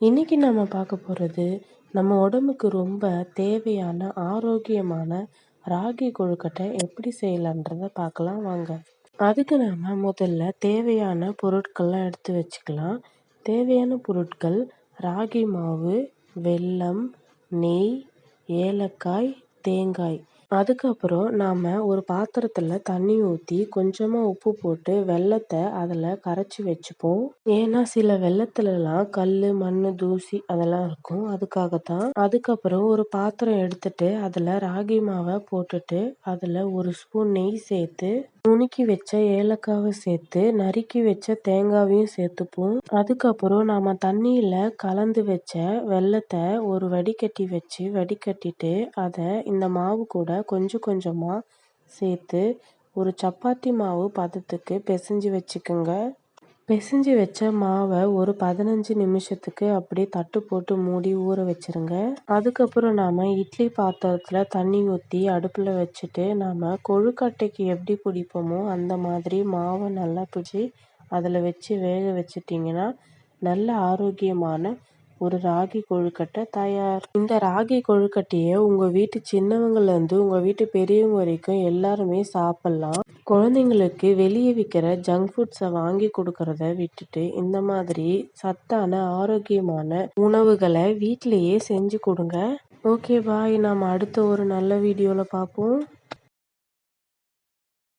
இன்னைக்கு நம்ம பார்க்க போகிறது நம்ம உடம்புக்கு ரொம்ப தேவையான ஆரோக்கியமான ராகி கொழுக்கட்டை எப்படி செய்யலான்றத பார்க்கலாம் வாங்க. அதுக்கு நம்ம முதல்ல தேவையான பொருட்கள்லாம் எடுத்து வச்சுக்கலாம். தேவையான பொருட்கள் ராகி மாவு வெல்லம் நெய் ஏலக்காய் தேங்காய். அதுக்கப்புறம் நாம் ஒரு பாத்திரத்தில் தண்ணி ஊற்றி கொஞ்சமாக உப்பு போட்டு வெல்லத்தை அதில் கரைச்சி வச்சுப்போம். ஏன்னா சில வெல்லத்துலலாம் கல் மண் தூசி அதெல்லாம் இருக்கும். அதுக்காக தான் அதுக்கப்புறம் ஒரு பாத்திரம் எடுத்துட்டு அதில் ராகி மாவை போட்டுட்டு அதில் ஒரு ஸ்பூன் நெய் சேர்த்து நுணுக்கி வச்ச ஏலக்காவை சேர்த்து நறுக்கி வச்ச தேங்காவையும் சேர்த்துப்போம். அதுக்கப்புறம் நாம் தண்ணியில் கலந்து வச்ச வெல்லத்தை ஒரு வடிகட்டி வச்சு வடிகட்டிட்டு அதை இந்த மாவு கூட கொஞ்சம் கொஞ்சமாக சேர்த்து ஒரு சப்பாத்தி மாவு பதத்துக்கு பிசைஞ்சு வச்சுக்கோங்க. பிசைஞ்சு வச்ச மாவை ஒரு பதினஞ்சு நிமிஷத்துக்கு அப்படியே தட்டு போட்டு மூடி ஊற வச்சுருங்க. அதுக்கப்புறம் நாம் இட்லி பாத்திரத்தில் தண்ணி ஊற்றி அடுப்பில் வச்சுட்டு நாம் கொழுக்கட்டைக்கு எப்படி பிடிப்போமோ அந்த மாதிரி மாவை நல்லா பிடிச்சி அதில் வச்சு வேக வச்சிட்டிங்கன்னா நல்ல ஆரோக்கியமான ஒரு ராகி கொழுக்கட்டை தயார். இந்த ராகி கொழுக்கட்டையை உங்கள் வீட்டு சின்னவங்கலேருந்து உங்கள் வீட்டு பெரியவங்க வரைக்கும் எல்லாருமே சாப்பிட்லாம். குழந்தைங்களுக்கு வெளியே விற்கிற ஜங்க் ஃபுட்ஸை வாங்கி கொடுக்கறத விட்டுட்டு இந்த மாதிரி சத்தான ஆரோக்கியமான உணவுகளை வீட்டிலையே செஞ்சு கொடுங்க. Okay bye. நாம் அடுத்த ஒரு நல்ல வீடியோவில் பார்ப்போம்.